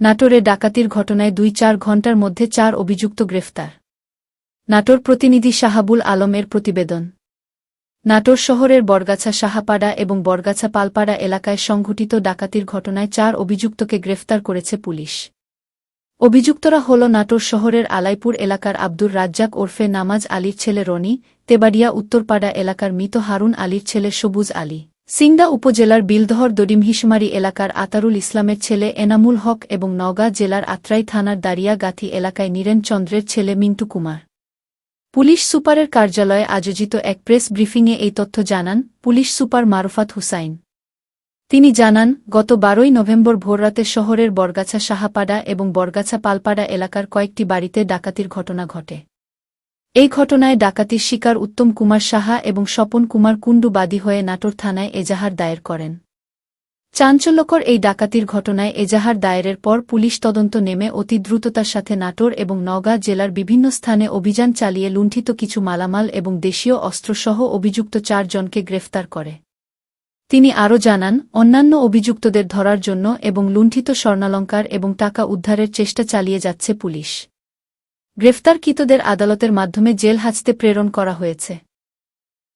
নাটোরে ডাকাতির ঘটনায় দুই চার ঘণ্টার মধ্যে চার অভিযুক্ত গ্রেফতার। নাটোর প্রতিনিধি শাহাবুল আলমের প্রতিবেদন। নাটোর শহরের বরগাছা সাহাপাড়া এবং বরগাছা পালপাড়া এলাকায় সংঘটিত ডাকাতির ঘটনায় চার অভিযুক্তকে গ্রেফতার করেছে পুলিশ। অভিযুক্তরা হল নাটোর শহরের আলাইপুর এলাকার আব্দুর রাজ্জাক ওরফে নামাজ আলীর ছেলে রনি, তেবাড়িয়া উত্তরপাড়া এলাকার মৃত হারুন আলীর ছেলে সবুজ আলী। সিংড়া উপজেলার বিলদহর দডিমহিসমারি এলাকার আতারুল ইসলামের ছেলে এনামুল হক এবং নওগাঁ জেলার আত্রাই থানার দারিয়াগাথি এলাকায় নীরেন চন্দ্রের ছেলে মিন্টু কুমার। পুলিশ সুপারের কার্যালয়ে আয়োজিত এক প্রেস ব্রিফিংয়ে এই তথ্য জানান পুলিশ সুপার মারুফাত হুসাইন। তিনি জানান, গত বারোই নভেম্বর ভোররাতে শহরের বরগাছা সাহাপাড়া এবং বরগাছা পালপাড়া এলাকার কয়েকটি বাড়িতে ডাকাতির ঘটনা ঘটে। এই ঘটনায় ডাকাতির শিকার উত্তম কুমার সাহা এবং স্বপন কুমার কুণ্ডু বাদী হয়ে নাটোর থানায় এজাহার দায়ের করেন। চাঞ্চল্যকর এই ডাকাতির ঘটনায় এজাহার দায়েরের পর পুলিশ তদন্ত নেমে অতি দ্রুততার সাথে নাটোর এবং নওগাঁ জেলার বিভিন্ন স্থানে অভিযান চালিয়ে লুণ্ঠিত কিছু মালামাল এবং দেশীয় অস্ত্রসহ অভিযুক্ত চারজনকে গ্রেফতার করে। তিনি আরও জানান, অন্যান্য অভিযুক্তদের ধরার জন্য এবং লুণ্ঠিত স্বর্ণালঙ্কার এবং টাকা উদ্ধারের চেষ্টা চালিয়ে যাচ্ছে পুলিশ। গ্রেফতারকৃতদের আদালতের মাধ্যমে জেল হাজতে প্রেরণ করা হয়েছে।